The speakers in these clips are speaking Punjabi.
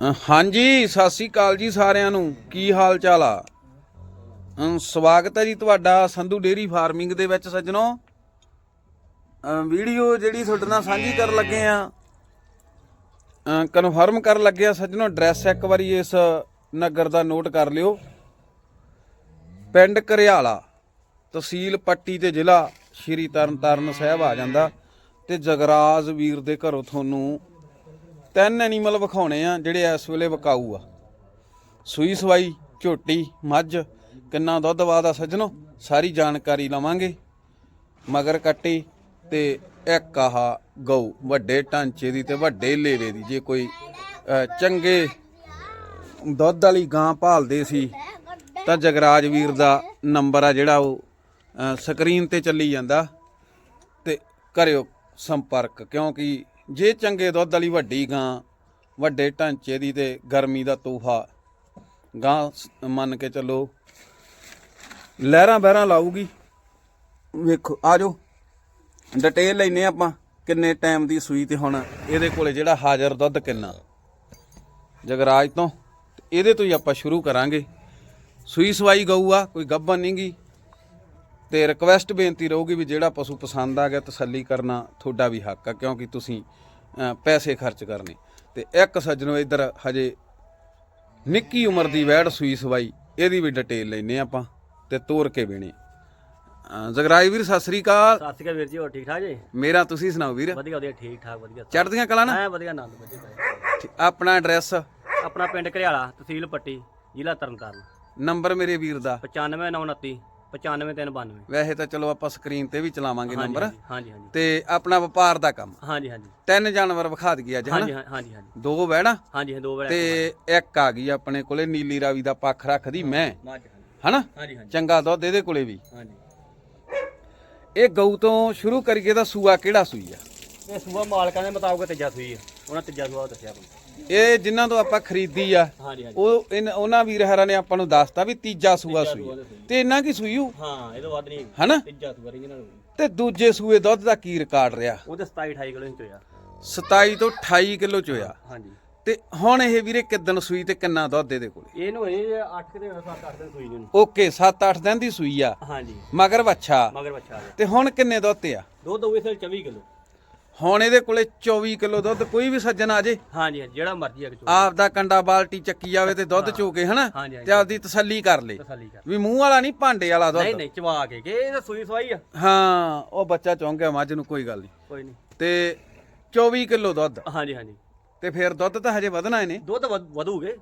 ਹਾਂਜੀ, ਸਤਿ ਸ੍ਰੀ ਅਕਾਲ ਜੀ ਸਾਰਿਆਂ ਨੂੰ। ਕੀ ਹਾਲ ਚਾਲ ਆ ਸਵਾਗਤ ਹੈ ਜੀ ਤੁਹਾਡਾ ਸੰਧੂ ਡੇਰੀ ਫਾਰਮਿੰਗ ਦੇ ਵਿੱਚ ਸੱਜਣੋ। ਵੀਡੀਓ ਜਿਹੜੀ ਤੁਹਾਡੇ ਨਾਲ ਸਾਂਝੀ ਕਰਨ ਲੱਗੇ ਆ ਕਨਫਰਮ ਕਰਨ ਲੱਗੇ ਆ ਸੱਜਣੋ ਐਡਰੈਸ ਇੱਕ ਵਾਰੀ ਇਸ ਨਗਰ ਦਾ ਨੋਟ ਕਰ ਲਿਓ। ਪਿੰਡ ਕਰਿਆਲਾ, ਤਹਿਸੀਲ ਪੱਟੀ ਤੇ ਜ਼ਿਲ੍ਹਾ ਸ਼੍ਰੀ ਤਰਨਤਾਰਨ ਸਾਹਿਬ ਆ ਜਾਂਦਾ ਤੇ ਜਗਰਾਜ ਵੀਰ ਦੇ ਘਰੋਂ ਤੁਹਾਨੂੰ ਤਿੰਨ ਐਨੀਮਲ ਵਿਖਾਉਣੇ ਆ ਜਿਹੜੇ ਇਸ ਵੇਲੇ ਵਿਕਾਊ ਆ। ਸੂਈ ਸਵਾਈ, ਝੋਟੀ, ਮੱਝ, ਕਿੰਨਾ ਦੁੱਧ ਵਾਦਾ ਸੱਜਣੋ, ਸਾਰੀ ਜਾਣਕਾਰੀ ਲਵਾਂਗੇ। ਮਗਰ ਕੱਟੀ ਤੇ ਇੱਕ ਆਹ ਗਊ, ਵੱਡੇ ਢਾਂਚੇ ਦੀ ਤੇ ਵੱਡੇ ਲੇਵੇ ਦੀ। ਜੇ ਕੋਈ ਚੰਗੇ ਦੁੱਧ ਵਾਲੀ ਗਾਂ ਭਾਲਦੇ ਸੀ, ਤਾਂ ਜਗਰਾਜ ਵੀਰ ਦਾ ਨੰਬਰ ਆ ਜਿਹੜਾ ਉਹ ਸਕਰੀਨ ਤੇ ਚੱਲੀ ਜਾਂਦਾ। ਤੇ ਕਰਿਓ ਸੰਪਰਕ, ਕਿਉਂਕਿ ਜੇ ਚੰਗੇ ਦੁੱਧ ਵਾਲੀ ਵੱਡੀ ਗਾਂ, ਵੱਡੇ ਢਾਂਚੇ ਦੀ ਤੇ ਗਰਮੀ ਦਾ ਤੋਹਫਾ, ਗਾਂ ਮੰਨ ਕੇ ਚੱਲੋ, ਲਹਿਰਾਂ ਬਹਿਰਾਂ ਲਾਊਗੀ। ਵੇਖੋ, ਆ ਜਾਓ। ਡਿਟੇਲ ਲੈਨੇ ਆਪਾਂ ਕਿੰਨੇ ਟਾਈਮ ਦੀ ਸੂਈ ਤੇ ਹੁਣ। ਇਹਦੇ ਕੋਲੇ ਜਿਹੜਾ ਹਾਜ਼ਰ ਦੁੱਧ ਕਿੰਨਾ? ਜਗਰਾਜ ਤੋਂ। ਇਹਦੇ ਤੋਂ ਹੀ ਆਪਾਂ ਸ਼ੁਰੂ ਕਰਾਂਗੇ। ਸੂਈ ਸਵਾਈ ਗਊ ਆ ਕੋਈ ਗੱਬਨ ਨਹੀਂਗੀ ਤੇ ਰਿਕਵੈਸਟ ਬੇਨਤੀ ਰਹੂਗੀ ਵੀ ਜਿਹੜਾ ਪਸ਼ੂ ਪਸੰਦ ਆ ਗਿਆ ਤਸੱਲੀ ਕਰਨਾ, ਤੁਹਾਡਾ ਵੀ ਹੱਕ ਆ, ਕਿਉਂਕਿ ਤੁਸੀਂ ਪੈਸੇ ਖਰਚ ਕਰਨੇ। ਤੇ ਇੱਕ ਸੱਜਣੋ ਇੱਧਰ ਹਜੇ ਨਿੱਕੀ ਉਮਰ ਦੀ ਵੈੜ ਸੂਈ ਸਵਾਈ ਇਹਦੀ ਵੀ ਡਿਟੇਲ ਲੈਨੇ ਆਪਾਂ ਤੇ ਤੋਰ ਕੇ ਵੇਣੇ ਜਗਰਾਈ ਵੀਰ ਸਤਿ ਸ੍ਰੀ ਅਕਾਲ। ਸਤਿ ਸ਼੍ਰੀ ਅਕਾਲ ਵੀਰ ਜੀ ਹੋਰ ਠੀਕ ਠਾਕ ਜੀ? ਮੇਰਾ ਤੁਸੀਂ ਸੁਣਾਓ ਵੀਰ? ਵਧੀਆ ਵਧੀਆ ਠੀਕ ਠਾਕ ਵਧੀਆ। ਚੜ੍ਹਦੀਆਂ ਕਲਾ ਨਾ? ਐ ਵਧੀਆ ਆਨੰਦ ਵਧੀਆ ਆਪਣਾ ਐਡਰੈਸ? ਆਪਣਾ ਪਿੰਡ ਘਰਿਆਲਾ ਤਹਿਸੀਲ ਪੱਟੀ ਜ਼ਿਲ੍ਹਾ ਤਰਨਤਾਰਨ। ਨੰਬਰ ਮੇਰੇ ਵੀਰ ਦਾ। 95929 95392 ਵੈਸੇ ਤਾਂ ਚਲੋ ਆਪਾਂ ਸਕਰੀਨ ਤੇ ਵੀ ਚਲਾਵਾਂਗੇ ਨੰਬਰ ਹਾਂਜੀ ਹਾਂਜੀ ਤੇ ਆਪਣਾ ਵਪਾਰ ਦਾ ਕੰਮ। ਹਾਂਜੀ ਹਾਂਜੀ। ਤਿੰਨ ਜਾਨਵਰ ਵਿਖਾ ਦਈਏ ਅੱਜ ਹਾਂਜੀ ਹਾਂਜੀ ਹਾਂਜੀ। ਦੋ ਵੈਣਾ। ਹਾਂਜੀ ਹਾਂ, ਦੋ ਵੇਲੇ ਤੇ ਇੱਕ ਆ ਗਈ ਆਪਣੇ ਕੋਲੇ ਨੀਲੀ ਰਾਵੀ ਦਾ ਪੱਖ ਰੱਖਦੀ ਮੈਂ। ਹਨਾ? ਚੰਗਾ ਦੁੱਧ ਇਹਦੇ ਕੋਲੇ ਵੀ। ਹਾਂਜੀ। ਇਹ ਗਊ ਤੋਂ ਸ਼ੁਰੂ ਕਰੀਏ ਤਾਂ ਸੂਆ ਕਿਹੜਾ ਸੂਈ ਆ? ਇਹ ਸੂਆ ਮਾਲਕਾਂ ਦੇ ਮੁਤਾਬਕ ਤੀਜਾ ਸੂਈ ਹੈ ਉਹਨਾਂ ਤੀਜਾ ਸੂਆ ਦੱਸਿਆ ਆਪਾਂ ਇਹ ਜਿਨ੍ਹਾਂ ਤੋਂ ਆਪਾਂ ਖਰੀਦੀ ਆ ਹਾਂਜੀ ਹਾਂਜੀ। ਉਹ ਇਨ- ਉਹਨਾਂ ਵੀਰ ਹਰਾਂ ਨੇ ਆਪਾਂ ਨੂੰ ਦੱਸਤਾ ਵੀ ਤੀਜਾ ਸੂਆ ਸੂਈ ਆ। ਤੇ ਇਹਨਾਂ ਕੀ ਸੂਈ ਹੋਊ, ਹਾਂ ਇਹ ਤੋਂ ਵੱਧ ਨਹੀਂ। ਹਨਾ? ਤੀਜਾ ਸੂਆ ਰੀਜਨਲ ਤੇ ਦੂਜੇ ਸੂਏ ਦੁੱਧ ਦਾ ਕੀ ਰਿਕਾਰਡ ਰਿਹਾ? ਉਹਦੇ 27 28 ਕਿਲੋ ਇੰਚ ਹੋਇਆ 27 ਤੋਂ 28 ਕਿਲੋ ਚ ਹੋਇਆ ਹਾਂਜੀ। ਤੇ ਹੁਣ ਇਹ ਵੀਰੇ ਕਿਦਨ ਸੂਈ ਤੇ ਕਿੰਨਾ ਦੁੱਧ ਇਹਦੇ ਕੋਲੇ? ਇਹਨੂੰ ਇਹ 8 ਕਿਤੇ 7 8 ਦਿਨ ਸੂਈ ਨੂੰ ਓਕੇ 7-8 ਦਿਨ ਦੀ ਸੂਈ ਆ। ਹਾਂਜੀ। ਮਗਰ ਵੱਛਾ। ਮਗਰ ਬੱਚਾ ਆ। ਗਿਆ ਤੇ ਹੁਣ ਕਿੰਨੇ ਦੁੱਧ ਤੇ ਆ? ਦੁੱਧ ਹੋਵੇ ਸਿਰ 24 ਕਿਲੋ। ਹੁਣ ਇਹਦੇ ਕੋਲੇ 24 ਕਿਲੋ ਦੁੱਧ ਕੋਈ ਵੀ ਸੱਜਣ ਆ ਜੇ। ਹਾਂਜੀ ਹਾਂਜੀ, ਜਿਹੜਾ ਮਰਜ਼ੀ ਆ ਕੇ ਚੋ। ਆਪ ਦਾ ਕੰਡਾ ਬਾਲਟੀ ਚੱਕੀ ਜਾਵੇ ਤੇ ਦੁੱਧ ਚੋ ਕੇ ਹਨਾ? ਹਾਂਜੀ, ਹਾਂਜੀ। ਤੇ ਆਪਦੀ ਤਸੱਲੀ ਕਰ ਲੇ। ਤਸੱਲੀ ਕਰ। ਵੀ ਮੂੰਹ ਵਾਲਾ ਨਹੀਂ ਭਾਂਡੇ ਵਾਲਾ ਨਹੀਂ ਦੁੱਧ। ਨਹੀਂ ਚਵਾ ਕੇ ਕਿ ਇਹ ਤਾਂ ਸੂਈ ਸਵਾਈ ਆ। ਹਾਂ ਉਹ ਬੱਚਾ ਚੌਂਕ ਗਿਆ ਮੱਝ ਨੂੰ ਕੋਈ ਗੱਲ ਨਹੀਂ। ਕੋਈ ਨਹੀਂ। ਤੇ 24 ਕਿਲੋ ਦੁੱਧ। ਹਾਂਜੀ ਹਾਂਜੀ। ਤੇ ਫਿਰ ਦੁੱਧ ਤਾਂ ਹਜੇ ਵਧਣਾ ਇਹਨੇ। ਦੁੱਧ ਵਧ- ਵਧੂਗੇ।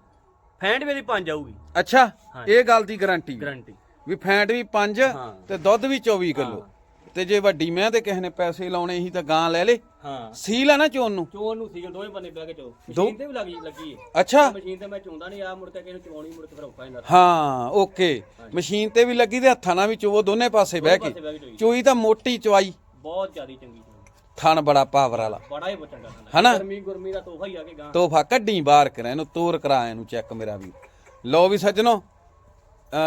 ਫੈਂਟ ਮੇਰੀ ਪੰਜ ਜਾਊਗੀ ਅੱਛਾ। ਇਹ ਗੱਲ ਦੀ ਗਾਰੰਟੀ ਗਰੰਟੀ ਵੀ ਫੈਂਟ ਵੀ 5 ਹਾਂ। ਤੇ ਦੁੱਧ ਵੀ 24 ਕਿਲੋ। ਤੇ ਜੇ ਵੱਡੀ ਮੈਂ ਤੇ ਕਿਸੇ ਨੇ ਪੈਸੇ ਲਾਉਣੇ ਸੀ ਤਾਂ ਗਾਂ ਲੈ ਲੇ। ਹਾਂ। ਸੀਲ ਆ ਨਾ ਚੋਣ ਨੂੰ? ਚੋਣ ਨੂੰ ਸੀਗਲ ਦੋਵੇਂ ਬੰਨੇ ਬਹਿ ਕੇ ਚੋ। ਮਸ਼ੀਨ ਤੇ ਵੀ ਲੱਗੀ ਲੱਗੀ ਹੈ ਅੱਛਾ। ਮਸ਼ੀਨ ਤੇ ਮੈਂ ਚੋਂਦਾ ਨਹੀਂ ਆ ਮੁੜ ਕੇ ਕਿਸੇ ਨੂੰ ਚਵਾਉਣੀ ਮੁੜ ਕੇ ਫਿਰ ਔਖਾ ਜਾਂਦਾ। ਹਾਂ ਓਕੇ। ਮਸ਼ੀਨ ਤੇ ਵੀ ਲੱਗੀ ਤੇ ਹੱਥਾਂ ਨਾਲ ਵੀ ਚੋਵੋ ਦੋਨੇ ਪਾਸੇ ਬਹਿ ਕੇ। ਚੋਈ। ਤਾਂ ਮੋਟੀ ਚਵਾਈ। ਬਹੁਤ ਜ਼ਿਆਦੀ ਚੰਗੀ ਥਣ ਬੜਾ ਪਾਵਰ ਵਾਲਾ। ਬੜਾ ਹੀ ਚੰਗਾ ਖਾਣਾ ਹਨਾ? ਗਰਮੀ ਗੁਰਮੀ ਦਾ ਤੋਹਫਾ ਹੀ ਆ ਕੇ ਗਾਂ। ਤੋਹਫਾ ਕੱਢੀ ਬਾਹਰ ਕਰਾਂ ਇਹਨੂੰ ਤੋਰ ਕਰਾ ਇਹਨੂੰ ਚੈੱਕ ਮੇਰਾ ਵੀ। ਲਓ ਵੀ ਸੱਜਣੋ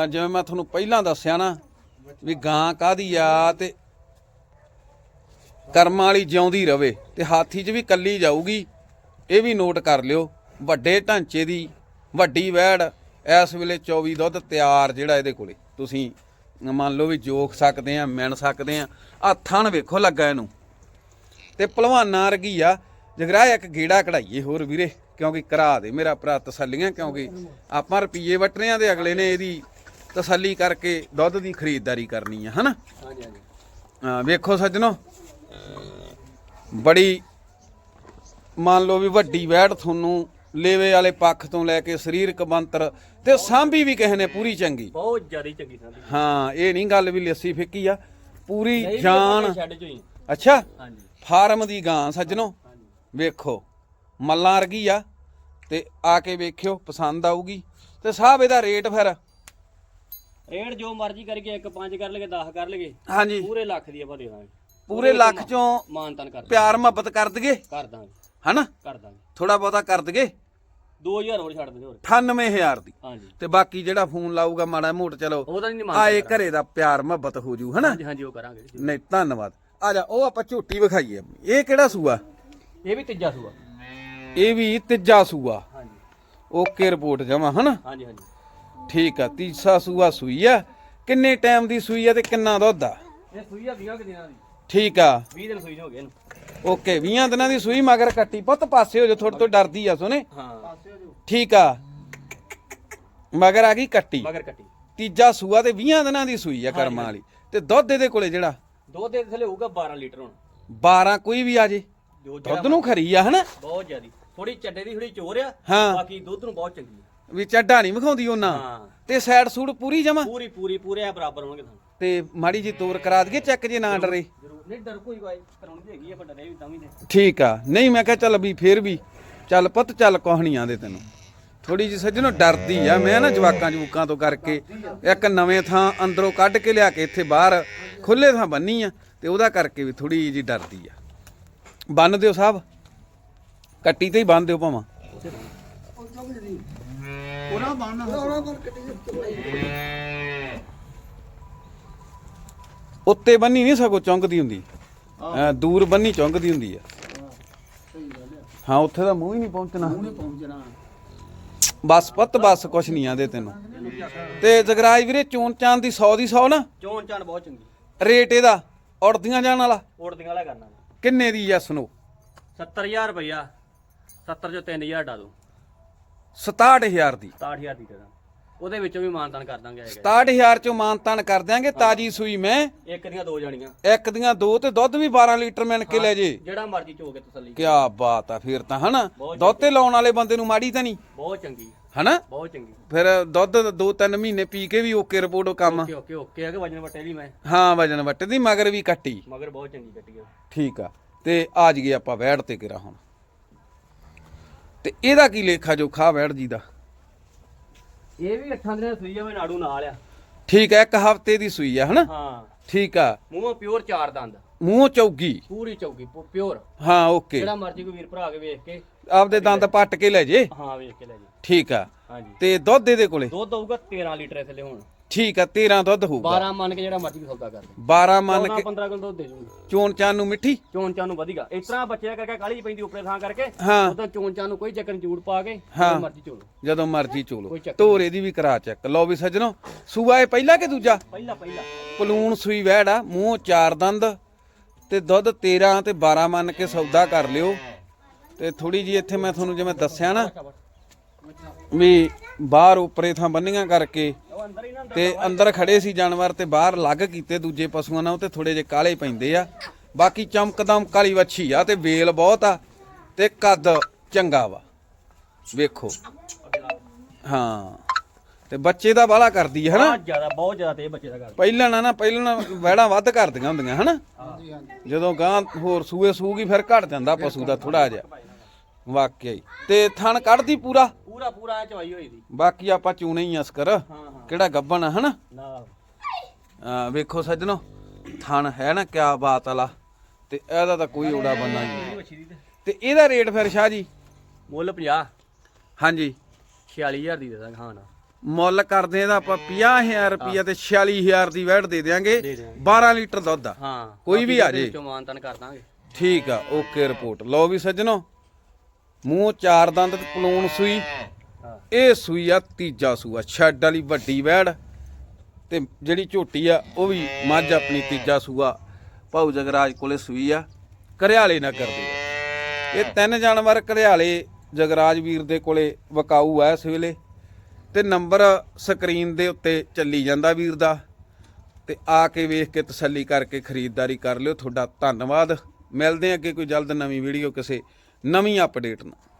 ਜਿਵੇਂ ਮੈਂ ਤੁਹਾਨੂੰ ਪਹਿਲਾਂ ਦੱਸਿਆ ਨਾ ਵੀ ਗਾਂ ਕਾਦੀ ਆ ਤੇ ਕਰਮਾਂ ਵਾਲੀ ਜਿਉਂਦੀ ਰਵੇ ਤੇ ਹਾਥੀ 'ਚ ਵੀ ਕੱਲੀ ਜਾਊਗੀ ਇਹ ਵੀ ਨੋਟ ਕਰ ਲਿਓ। ਵੱਡੇ ਢਾਂਚੇ ਦੀ ਵੱਡੀ ਵੈੜ ਇਸ ਵੇਲੇ 24 ਦੁੱਧ ਤਿਆਰ ਜਿਹੜਾ ਇਹਦੇ ਕੋਲੇ। ਤੁਸੀਂ ਮੰਨ ਲਓ ਵੀ ਜੋਖ ਸਕਦੇ ਆ ਮਿਣ ਸਕਦੇ ਆ ਆ ਥਣ ਵੇਖੋ ਲੱਗਾ ਇਹਨੂੰ। ਤੇ ਭਲਵਾਨਾਂ ਵਰਗੀ ਆ ਜਗਰਾ ਇੱਕ ਗੇੜਾ ਕਢਾਈਏ ਹੋਰ ਵੀਰੇ ਕਿਉਂਕਿ ਕਰਾ ਦੇ ਮੇਰਾ ਭਰਾ ਤਸੱਲੀਆਂ ਕਿਉਂਕਿ ਆਪਾਂ ਰੁਪਈਏ ਵਟਨੇ ਆ ਤੇ ਅਗਲੇ ਨੇ ਇਹਦੀ ਤਸੱਲੀ ਕਰਕੇ ਦੁੱਧ ਦੀ ਖਰੀਦਦਾਰੀ ਕਰਨੀ ਆ ਹਨਾ? ਹਾਂਜੀ ਹਾਂਜੀ। ਵੇਖੋ ਸੱਜਣੋ ਬੜੀ ਮੰਨ ਲਓ ਵੀ ਵੱਡੀ ਵੈੜ ਤੁਹਾਨੂੰ ਲੇਵੇ ਵਾਲੇ ਪੱਖ ਤੋਂ ਲੈ ਕੇ ਸਰੀਰਕ ਬੰਤਰ ਤੇ ਸਾਂਭੀ ਵੀ ਕਿਸੇ ਨੇ ਪੂਰੀ ਚੰਗੀ। ਬਹੁਤ ਜ਼ਿਆਦੀ ਚੰਗੀ ਸੰਦੀ ਹਾਂ ਇਹ ਨਹੀਂ ਗੱਲ ਵੀ ਲੱਸੀ ਫਿੱਕੀ ਆ ਪੂਰੀ ਜਾਨ। ਅੱਛਾ ਹਾਂਜੀ। ਫਾਰਮ ਦੀ ਗਾਂ ਸੱਜਣੋ। ਹਾਂਜੀ। ਵੇਖੋ ਮੱਲਾਂ ਵਰਗੀ ਆ ਤੇ ਆ ਕੇ ਵੇਖਿਓ ਪਸੰਦ ਆਊਗੀ। ਤੇ ਸਾਹਿਬ ਇਹਦਾ ਰੇਟ ਫਿਰ। ਰੇਟ ਜੋ ਮਰਜ਼ੀ ਕਰਕੇ ਇੱਕ ਪੰਜ ਕਰ ਲਗੇ 10 ਕਰ ਲਗੇ ਹਾਂਜੀ। ਪੂਰੇ ਲੱਖ ਦੀ ਆਪਾਂ ਦੇ ਦਾਂਗੇ ਪੂਰੇ ਲੱਖ ਚੋਂ ਮਾਨਤਨ ਕਰ ਪਿਆਰ ਮੁਹੱਬਤ ਕਰ ਦਗੇ ਕਰ ਦਾਂਗੇ। ਹਨਾ? ਕਰ ਦਾਂਗੇ। ਥੋੜਾ ਬਹੁਤਾ ਕਰ ਦਗੇ 2000 ਹੋਰ ਛੱਡ ਦੇ ਹੋਰ। 98000 ਦੀ। ਹਾਂਜੀ। ਤੇ ਬਾਕੀ ਜਿਹੜਾ ਫੋਨ ਲਾਊਗਾ ਮਾੜਾ ਮੋਟ ਚਲੋ ਉਹਦਾ ਨਹੀਂ ਆਏ ਘਰੇ ਦਾ ਪਿਆਰ ਮੁਹੱਬਤ ਹੋ ਜੂ ਹਨਾ? ਹਾਂਜੀ ਹਾਂਜੀ ਉਹ ਕਰਾਂਗੇ। ਜੀ। ਨਹੀਂ ਧੰਨਵਾਦ। ਆ ਜਾ ਉਹ ਆਪਾਂ ਝੋਟੀ ਵਿਖਾਈਏ ਇਹ ਕਿਹੜਾ ਸੂਆ? ਇਹ ਵੀ ਤੀਜਾ ਸੂਆ। ਇਹ ਵੀ ਤੀਜਾ ਸੂਆ। ਹਾਂਜੀ। ਓਕੇ ਰਿਪੋਰਟ ਜਮਾ ਹਨਾ? ਹਾਂਜੀ ਹਾਂਜੀ। ਠੀਕ ਆ ਤੀਸਾ ਸੂਆ ਸੂਈ ਆ। ਕਿੰਨੇ ਟਾਈਮ ਦੀ ਸੂਈ ਆ ਤੇ ਕਿੰਨਾ ਦੁੱਧ ਆ? ਇਹ ਸੂਈ ਆ 20 ਕਿ ਦਿਨਾਂ ਦੀ। ਠੀਕ ਆ। 20 ਦਿਨ ਸੂਈ ਨੂੰ ਹੋ ਗਏ ਇਹਨੂੰ। ਓਕੇ 20 ਦਿਨਾਂ ਦੀ ਸੂਈ ਮਗਰ ਕੱਟੀ। ਪੁੱਤ ਪਾਸੇ ਹੋ ਜਾ ਥੋੜੇ ਤੋਂ ਡਰਦੀ ਆ ਸੋਨੇ ਹਾਂ। ਠੀਕ ਆ। ਮਗਰ ਆ ਗਈ ਕੱਟੀ। ਮਗਰ ਕੱਟੀ। ਤੀਜਾ ਸੂਆ ਤੇ 20 ਦਿਨਾਂ ਦੀ ਸੂਈ ਆ ਕਰਮਾਂ ਵਾਲੀ। ਤੇ ਦੁੱਧ ਇਹਦੇ ਕੋਲੇ ਜਿਹੜਾ? ਦੁੱਧ ਦੇ ਥੱਲੇ ਹੋਊਗਾ 12 ਲੀਟਰ ਹੁਣ। 12 ਕੋਈ ਵੀ ਆ ਜੇ। ਜੋ ਦੁੱਧ ਨੂੰ ਖਰੀ ਆ ਹਨਾ? ਬਹੁਤ ਜ਼ਿਆਦੀ। ਥੋੜੀ ਚੱਡੇ ਦੀ ਥੋੜੀ ਚੋਰ ਆ। ਹਾਂ। ਬਾਕੀ ਦੁੱਧ ਨੂੰ ਬਹੁਤ ਚੰਗੀ ਆ। ਵੀ ਚੱਡਾ ਨਹੀਂ ਵਿਖਾਉਂਦੀ ਉਹਨਾਂ। ਹਾਂ। ਤੇ ਸਾਈਡ ਸੂਡ ਪੂਰੀ ਜਮਾ? ਪੂਰੀ ਪੂਰੀ ਪੂਰੇ ਆ ਬਰਾਬਰ ਹੋਣਗੇ ਤੁਹਾਨੂੰ। ਤੇ ਮਾੜੀ ਜੀ ਤੋਰ ਕਰਾ ਦਈਏ ਚੈੱਕ ਜੇ ਨਾ ਡਰੇ। ਜ਼ਰੂਰ। ਨਹੀਂ ਡਰ ਕੋਈ ਕੋਈ ਕਰਾਉਣੀ ਤੇ ਹੈਗੀ ਆ ਪਰ ਡਰੇ ਵੀ ਤਾਂ ਵੀ ਨੇ। ਠੀਕ ਆ। ਨਹੀਂ ਮੈਂ ਕਿਹਾ ਚੱਲ ਵੀ ਫੇਰ ਵੀ। ਚੱਲ ਪੁੱਤ ਚੱਲ ਕਹਾਣੀਆਂ ਦੇ ਤੈਨੂੰ। ਥੋੜੀ ਜੀ ਸੱਜਣੋ ਡਰਦੀ ਆ। ਮੈਂ ਨਾ ਜਵਾਕਾਂ ਜਵੂਕਾਂ ਤੋਂ ਕਰਕੇ ਇੱਕ ਨਵੇਂ ਥਾਂ ਅੰਦਰੋਂ ਕੱਢ ਕੇ ਲਿਆ ਕੇ ਇੱਥੇ ਬਾਹਰ ਖੁੱਲੇ ਥਾਂ ਬੰਨੀ ਆ ਤੇ ਉਹਦਾ ਕਰਕੇ ਵੀ ਥੋੜੀ ਜੀ ਡਰਦੀ ਆ। ਬੰਨ ਦਿਓ ਸਾਹਿਬ। ਕੱਟੀ ਤੇ ਹੀ ਬੰਨ ਦਿਓ ਭਾਵਾਂ। ਉੱਤੇ ਬੰਨੀ ਨਹੀਂ ਸਗੋਂ ਚੌਂਕਦੀ ਹੁੰਦੀ। ਐਂ ਦੂਰ ਬੰਨੀ ਚੌਂਕਦੀ ਹੁੰਦੀ ਆ। ਹਾਂ ਉੱਥੇ ਦਾ ਮੂੰਹ ਹੀ ਨਹੀਂ ਪਹੁੰਚਣਾ। ਬਸ ਪੁੱਤ ਬਸ ਕੁਛ ਨਹੀਂ ਆਂਦੇ ਤੈਨੂੰ। ਤੇ ਜਗਰਾਜ ਵੀਰੇ ਚੋਣ ਚਾਂਦ ਦੀ 100 ਦੀ 100 ਨਾ? ਚੋਣ ਚਾਣ ਬਹੁਤ ਚੰਗੀ। ਰੇਟ ਇਹਦਾ ਉੜਦੀਆਂ ਜਾਣ ਵਾਲਾ? ਉੜਦੀਆਂ ਵਾਲਾ ਕਰਨਾ। ਕਿੰਨੇ ਦੀ ਯੈਸ ਨੋ 70000 ਰੁਪਇਆ 70 ਚੋਂ 3000 ਡਾ ਦੋ। 67000 ਦੀ। 67000 ਦੀ ਕਰਾਂ ਉਹਦੇ ਵਿੱਚੋਂ ਵੀ ਮਾਨਤਾਨ ਕਰ ਦਾਂਗੇ ਹੈਗਾ 67000 ਚੋਂ ਮਾਨਤਾਨ ਕਰ ਦਿਆਂਗੇ ਤਾਜੀ ਸੂਈ ਮੈਂ। ਇੱਕ ਦੀਆਂ ਦੋ ਜਾਣੀਆਂ। ਇੱਕ ਦੀਆਂ ਦੋ ਤੇ ਦੁੱਧ ਵੀ 12 ਲੀਟਰ ਮਿਣ ਕੇ ਲੈ ਜੇ। ਜਿਹੜਾ ਮਰਜ਼ੀ ਚੋ ਕੇ ਤਸੱਲੀ। ਕੀ ਬਾਤ ਆ ਫਿਰ ਤਾਂ ਹਨਾ? ਦੁੱਧ ਤੇ ਲਾਉਣ ਵਾਲੇ ਬੰਦੇ ਨੂੰ ਮਾੜੀ ਤਾਂ ਨਹੀਂ। ਬਹੁਤ ਚੰਗੀ। ਹਨਾ? ਬਹੁਤ ਚੰਗੀ। ਫਿਰ ਦੁੱਧ 2-3 ਮਹੀਨੇ ਪੀ ਕੇ ਵੀ ਓਕੇ ਰਿਪੋਰਟ ਕੰਮ। ਓਕੇ ਓਕੇ ਓਕੇ ਹੈਗੇ ਵਜਨ ਵਟੇ ਲਈ ਮੈਂ? ਹਾਂ ਵਜਨ ਵੱਟ ਦੀ ਮਗਰ ਵੀ ਕੱਟੀ। ਮਗਰ ਬਹੁਤ ਚੰਗੀ ਕੱਟੀ ਆ। ਠੀਕ ਆ। ਤੇ ਆ ਜੀਏ ਆਪਾਂ ਵੈੜ ਤੇ ਕਿਰਾ ਹੁਣ। ਤੇ ਇਹਦਾ ਕੀ ਲੇਖਾ ਜੋਖਾ ਵੈੜ ਜੀ ਦਾ? ਇਹ ਵੀ 8 ਦਿਨਾਂ ਦੀ ਸੂਈ ਆ ਮੈਂ ਨਾੜੂ ਨਾਲ ਆ। ਠੀਕ ਆ ਇੱਕ ਹਫ਼ਤੇ ਦੀ ਸੂਈ ਆ ਹਨਾ? ਹਾਂ। ਠੀਕ ਆ। ਮੂੰਹੋਂ ਪਿਓਰ ਚਾਰ ਦੰਦ। ਮੂੰਹ ਚੌਗੀ। ਪੂਰੀ ਚੌਗੀ ਪਿਓਰ। ਹਾਂ ਓਕੇ। ਜਿਹੜਾ ਮਰਜ਼ੀ ਕੋਈ ਵੀਰ ਭਰਾ ਕੇ ਵੇਖ ਕੇ। ਆਪਦੇ ਦੰਦ ਪੱਟ ਕੇ ਲੈ ਜੇ। ਹਾਂ ਵੇਖ ਕੇ ਲੈ ਜੀ। ਠੀਕ ਆ। ਹਾਂਜੀ। ਤੇ ਦੁੱਧ ਇਹਦੇ ਕੋਲੇ? ਦੁੱਧ ਆਊਗਾ 13 ਲੀਟਰ ਲਈ ਹੁਣ। ਠੀਕ ਆ 13 ਦੁੱਧ ਹੋਊਗਾ। 12 ਮੰਨ ਕੇ ਜਿਹੜਾ ਮਰਜ਼ੀ ਸੌਦਾ ਕਰ। ਦੇ 12 ਮੰਨ 14 ਕੇ 15 ਕਿਲੋ ਦੁੱਧ ਦੇ ਜੂਗੀ ਚੋਣ ਚਾਨ ਨੂੰ ਮਿੱਠੀ? ਚੋਣ ਚਾਂ ਨੂੰ ਵਧੀਗਾ। ਇਸ ਤਰ੍ਹਾਂ ਬੱਚਿਆਂ ਕਰਕੇ ਕਾਲੀ ਪੈਂਦੀ ਉੱਪਰੇ ਥਾਂ ਕਰਕੇ। ਉਦੋਂ ਚੋਣ ਚਾਂ ਨੂੰ ਕੋਈ ਚੱਕਰ ਜੂੜ ਪਾ ਕੇ। ਜਦੋਂ ਮਰਜ਼ੀ ਚੋਲੋ। ਜਦੋਂ ਮਰਜ਼ੀ ਚੋਲੋ। ਧੋਰੇ ਦੀ ਵੀ ਕਰਾ ਚੈੱਕ। ਲਓ ਵੀ ਸੱਜਣੋ ਸੂਆ ਇਹ ਪਹਿਲਾ ਕਿ ਦੂਜਾ? ਪਹਿਲਾ ਪਹਿਲਾ। ਪਲੂਣ ਸੂਈ ਵਹਿੜ ਆ ਮੂੰਹ ਚਾਰ ਦੰਦ ਤੇ ਦੁੱਧ 13 ਤੇ 12 ਮੰਨ ਕੇ ਸੌਦਾ ਕਰ ਲਿਓ। ਤੇ ਥੋੜੀ ਜੀ ਇੱਥੇ ਮੈਂ ਤੁਹਾਨੂੰ ਜਿਵੇਂ ਦੱਸਿਆ ਨਾ ਵੀ ਬਾਹਰ ਉਪਰੇ ਥਾਂ ਬੰਨੀਆਂ ਕਰਕੇ ਤੇ ਅੰਦਰ ਖੜੇ ਸੀ ਜਾਨਵਰ ਤੇ ਬਾਹਰ ਲੱਗ ਕੀਤੇ ਦੂਜੇ ਪਸ਼ੂਆਂ ਨਾਲ ਤੇ ਥੋੜੇ ਜਿਹੇ ਕਾਲੇ ਪੈਂਦੇ ਆ। ਬਾਕੀ ਚਮਕਦਮ ਕਾਲੀ ਵੱਛੀ ਆ ਤੇ ਵੇਲ ਬਹੁਤ ਆ ਤੇ ਕੱਦ ਚੰਗਾ ਵਾ। ਵੇਖੋ। ਹਾਂ। ਤੇ ਬੱਚੇ ਦਾ ਬਾਲਾ ਕਰਦੀ ਹੈ ਹਨਾ? ਬਹੁਤ ਜ਼ਿਆਦਾ ਬਹੁਤ ਜ਼ਿਆਦਾ ਤੇ ਬੱਚੇ ਦਾ ਗੱਲ ਪਹਿਲਾਂ ਨਾ ਨਾ ਪਹਿਲਾਂ ਵੈੜਾਂ ਵੱਧ ਕਰਦੀਆਂ ਹੁੰਦੀਆਂ ਹਨਾ? ਜਦੋਂ ਗਾਂ ਹੋਰ ਸੂਏ ਸੂਗੀ ਫਿਰ ਘਟ ਜਾਂਦਾ ਪਸ਼ੂ ਦਾ ਥੋੜਾ ਜਿਹਾ। ਵਾਕਿਆ ਹੀ। ਤੇ ਥਣ ਕੱਢਦੀ ਪੂਰਾ? ਪੂਰਾ ਪੂਰਾ ਐ ਚਵਾਈ ਹੋਈ ਦੀ। ਬਾਕੀ ਆਪਾਂ ਚੂਨੇ ਹੀ ਅਸਕਰ। ਹਾਂ ਹਾਂ। ਕਿਹੜਾ ਗੱਬਣ ਆ ਹਨਾ? ਨਾ ਆ ਵੇਖੋ ਸੱਜਣੋ ਥਣ ਹੈ ਨਾ ਕਿਆ ਬਾਤ ਵਾਲਾ। ਤੇ ਇਹਦਾ ਤਾਂ ਕੋਈ ਓੜਾ ਬੰਨਾ ਨਹੀਂ। ਦੀ ਤੇ ਇਹਦਾ ਰੇਟ ਫਿਰ ਸ਼ਾਹ ਜੀ? ਮੁੱਲ 50 ਹਾਂਜੀ। 46000 ਦੀ ਦੇ ਦਾਂਗੇ ਹਾਂ ਨਾ। ਮੁੱਲ ਕਰਦੇ ਇਹਦਾ ਆਪਾਂ 50000 ਰੁਪਈਆ ਤੇ 46000 ਦੀ ਵੈਟ ਦੇ ਦਿਆਂਗੇ। ਦੇ ਦਿਆਂਗੇ। 12 ਲੀਟਰ ਦੁੱਧ ਆ। ਹਾਂ ਕੋਈ ਵੀ ਆ ਜੇ। ਵਿੱਚੋਂ ਮਾਨਤਾਨ ਕਰ ਦਾਂਗੇ। ਠੀਕ ਆ ਓਕੇ ਰਿਪੋਰਟ। ਲਓ ਵੀ ਸੱਜਣੋ ਮੂੰਹ ਚਾਰ ਦੰਦ ਤੇ ਪਲੂਣ ਸੂਈ। ਇਹ ਸੂਈ ਆ ਤੀਜਾ ਸੂਆ। ਛੱਡ ਵਾਲੀ ਵੱਡੀ ਵੈੜ ਤੇ ਜਿਹੜੀ ਝੋਟੀ ਆ ਉਹ ਵੀ ਮੱਝ ਆਪਣੀ ਤੀਜਾ ਸੂਆ। ਭਾਊ ਜਗਰਾਜ ਕੋਲੇ ਸੂਈ ਆ ਘਰਿਆਲੇ ਨਾ ਕਰਦੇ। ਇਹ ਤਿੰਨ ਜਾਨਵਰ ਘਰਿਆਲੇ ਜਗਰਾਜ ਵੀਰ ਦੇ ਕੋਲੇ ਵਕਾਊ ਆ ਇਸ ਵੇਲੇ। ਤੇ ਨੰਬਰ ਸਕਰੀਨ ਦੇ ਉੱਤੇ ਚੱਲੀ ਜਾਂਦਾ ਵੀਰ ਦਾ। ਤੇ ਆ ਕੇ ਵੇਖ ਕੇ ਤਸੱਲੀ ਕਰਕੇ ਖਰੀਦਦਾਰੀ ਕਰ ਲਿਓ। ਤੁਹਾਡਾ ਧੰਨਵਾਦ। ਮਿਲਦੇ ਹਾਂ ਅੱਗੇ ਕੋਈ ਜਲਦ ਨਵੀਂ ਵੀਡੀਓ ਕਿਸੇ ਨਵੀਂ ਅਪਡੇਟ ਨਾਲ